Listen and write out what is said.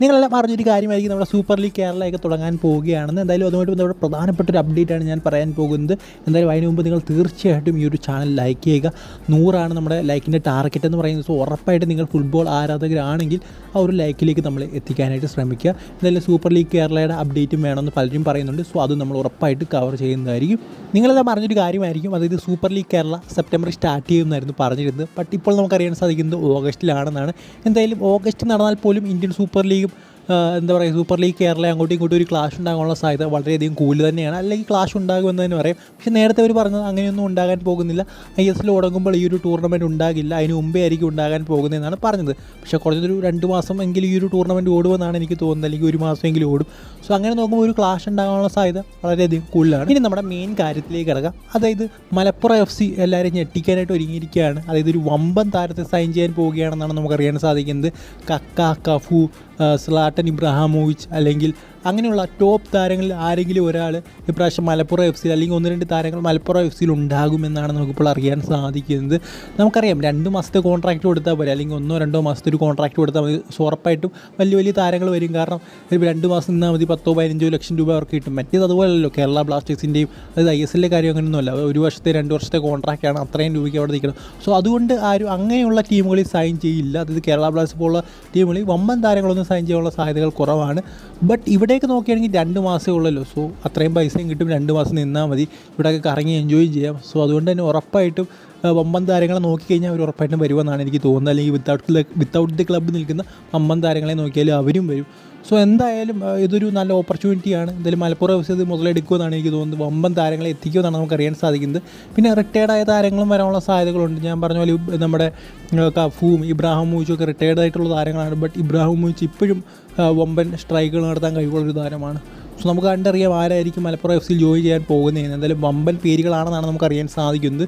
നിങ്ങളെല്ലാം അറിഞ്ഞൊരു കാര്യമായിരിക്കും നമ്മുടെ സൂപ്പർ ലീഗ് കേരളയൊക്കെ തുടങ്ങാൻ പോവുകയാണെന്ന്. എന്തായാലും അതുമായിട്ട് ബന്ധപ്പെട്ട പ്രധാനപ്പെട്ട ഒരു അപ്ഡേറ്റ് ആണ് ഞാൻ പറയാൻ പോകുന്നത്. എന്തായാലും അതിന് മുമ്പ് നിങ്ങൾ തീർച്ചയായിട്ടും ഈ ഒരു ചാനൽ ലൈക്ക് ചെയ്യുക. നൂറാണ് നമ്മുടെ ലൈക്കിന്റെ ടാർഗറ്റ് എന്ന് പറയുന്നത്. സോ ഉറപ്പായിട്ട് നിങ്ങൾ ഫുട്ബോൾ ആരാധകരാണെങ്കിൽ ആ ഒരു ലൈക്കിലേക്ക് നമ്മൾ എത്തിക്കാനായിട്ട് ശ്രമിക്കുക. എന്തായാലും സൂപ്പർ ലീഗ് കേരളയുടെ അപ്ഡേറ്റും വേണമെന്ന് പലരും പറയുന്നുണ്ട്. സോ അത് നമ്മൾ ഉറപ്പായിട്ട് കവർ ചെയ്യുന്നതായിരിക്കും. നിങ്ങളെല്ലാം പറഞ്ഞൊരു കാര്യമായിരിക്കും. അതായത് സൂപ്പർ ലീഗ് കേരള സെപ്റ്റംബറിൽ സ്റ്റാർട്ട് ചെയ്യുമെന്നായിരുന്നു പറഞ്ഞിരുന്നത്. ബട്ട് ഇപ്പോൾ നമുക്കറിയാൻ സാധിക്കുന്നത് ഓഗസ്റ്റിലാണെന്നാണ് എന്തായാലും ഓഗസ്റ്റ് നടന്നാൽ പോലും ഇന്ത്യൻ സൂപ്പർ ലീഗും എന്താ പറയുക സൂപ്പർ ലീഗ് കേരള അങ്ങോട്ടും ഇങ്ങോട്ടും ഒരു ക്ലാഷ് ഉണ്ടാകാനുള്ള സാധ്യത വളരെയധികം കൂടുതൽ തന്നെയാണ്. അല്ലെങ്കിൽ ക്ലാഷ് ഉണ്ടാകുമെന്ന് തന്നെ പറയും. പക്ഷേ നേരത്തെ അവർ പറഞ്ഞത് അങ്ങനെയൊന്നും ഉണ്ടാകാൻ പോകുന്നില്ല. ഐ എസ് എൽ തുടങ്ങുമ്പോൾ ഈ ഒരു ടൂർണമെന്റ് ഉണ്ടാകില്ല. അതിന് മുമ്പേ ആയിരിക്കും ഉണ്ടാകാൻ പോകുന്നതെന്നാണ് പറഞ്ഞത്. പക്ഷേ കുറഞ്ഞൊരു രണ്ട് മാസം എങ്കിലും ഈ ഒരു ടൂർണമെന്റ് ഓടുമെന്നാണ് എനിക്ക് തോന്നുന്നത്. അല്ലെങ്കിൽ ഒരു മാസമെങ്കിലും ഓടും. സോ അങ്ങനെ നോക്കുമ്പോൾ ഒരു ക്ലാഷ് ഉണ്ടാകാനുള്ള സാധ്യത വളരെയധികം കൂടുതലാണ്. ഇനി നമ്മുടെ മെയിൻ കാര്യത്തിലേക്ക് കിടക്കാം. അതായത് മലപ്പുറം എഫ് സി എല്ലാവരും ഞെട്ടിക്കാനായിട്ട് ഒരുങ്ങിയിരിക്കുകയാണ്. അതായത് ഒരു വമ്പൻ താരത്തെ സൈൻ ചെയ്യാൻ പോവുകയാണെന്നാണ് നമുക്കറിയാൻ സാധിക്കുന്നത്. കക്ക കഫു സ്ലാട്ടൻ ഇബ്രാഹാമോവിച്ച് അല്ലെങ്കിൽ അങ്ങനെയുള്ള ടോപ്പ് താരങ്ങളിൽ ആരെങ്കിലും ഒരാൾ ഇപ്രാവശ്യം മലപ്പുറം എഫ് സിയിൽ അല്ലെങ്കിൽ ഒന്ന് രണ്ട് താരങ്ങൾ മലപ്പുറം എഫ് സിയിൽ ഉണ്ടാകുമെന്നാണ് നമുക്കിപ്പോൾ അറിയാൻ സാധിക്കുന്നത്. നമുക്കറിയാം രണ്ട് മാസത്തെ കോൺട്രാക്റ്റ് കൊടുത്താൽ പോരെ അല്ലെങ്കിൽ ഒന്നോ രണ്ടോ മാസത്തെ ഒരു കോൺട്രാക്റ്റ് കൊടുത്താൽ മതി. ഉറപ്പായിട്ടും വലിയ വലിയ താരങ്ങൾ വരും. കാരണം രണ്ട് മാസം നിന്നാൽ മതി പത്തോ പതിനഞ്ചോ ലക്ഷം രൂപ അവർക്ക് കിട്ടും. മറ്റേത് അതുപോലല്ലോ കേരള ബ്ലാസ്റ്റേഴ്സിന്റെയും അതായത് ഐ എസ് എല്ലിന്റെ കാര്യം അങ്ങനെയൊന്നുമല്ല ഒരു വർഷത്തെ രണ്ട് വർഷത്തെ കോൺട്രാക്റ്റാണ് അത്രയും രൂപയ്ക്ക് അവിടെ നിൽക്കണം സോ അതുകൊണ്ട് ആരും അങ്ങനെയുള്ള ടീമുകളിൽ സൈൻ ചെയ്യില്ല. അതായത് കേരള ബ്ലാസ്റ്റേഴ്സ് പോലുള്ള ടീമുകളിൽ വമ്പൻ താരങ്ങളൊന്നും സൈൻ ചെയ്യാനുള്ള സാധ്യതകൾ കുറവാണ്. ബട്ട് ഇവിടേക്ക് നോക്കുകയാണെങ്കിൽ രണ്ട് മാസമേ ഉള്ളല്ലോ. സോ അത്രയും പൈസയും കിട്ടും. രണ്ട് മാസം നിന്നാൽ മതി. ഇവിടെയൊക്കെ കറങ്ങി എൻജോയ് ചെയ്യാം. സോ അതുകൊണ്ട് തന്നെ ഉറപ്പായിട്ടും വമ്പൻ താരങ്ങളെ നോക്കിക്കഴിഞ്ഞാൽ അവർ ഉറപ്പായിട്ടും വരുമെന്നാണ് എനിക്ക് തോന്നുന്നത്. അല്ലെങ്കിൽ വിത്തൗട്ട് വിത്തൗട്ട് ദി ക്ലബ്ബ് നിൽക്കുന്ന വമ്പൻ താരങ്ങളെ നോക്കിയാലും അവരും വരും. സോ എന്തായാലും ഇതൊരു നല്ല ഓപ്പർച്യൂണിറ്റിയാണ് എന്തായാലും മലപ്പുറം എഫ് ഇത് മുതലെടുക്കുമെന്നാണ് എനിക്ക് തോന്നുന്നത്. വമ്പൻ താരങ്ങളെ എത്തിക്കുമെന്നാണ് നമുക്ക് അറിയാൻ സാധിക്കുന്നത്. പിന്നെ റിട്ടയർഡ് ആയ താരങ്ങളും വരാനുള്ള സാധ്യതകളുണ്ട്. ഞാൻ പറഞ്ഞ പോലെ നമ്മുടെ കഫൂം ഇബ്രാഹിം മൂച്ചും ഒക്കെ റിട്ടയർഡ് ആയിട്ടുള്ള താരങ്ങളാണ്. ബട്ട് ഇബ്രാഹിം മൂച്ച് ഇപ്പോഴും വമ്പൻ സ്ട്രൈക്കുകൾ നടത്താൻ കഴിവുള്ളൊരു താരമാണ്. സോ നമുക്ക് കണ്ടറിയാം ആരായിരിക്കും മലപ്പുറം എഫ് സിയിൽ ജോയിൻ ചെയ്യാൻ പോകുന്നതെന്ന്. എന്തായാലും വമ്പൻ പേരുകളാണെന്നാണ് നമുക്ക് അറിയാൻ സാധിക്കുന്നത്.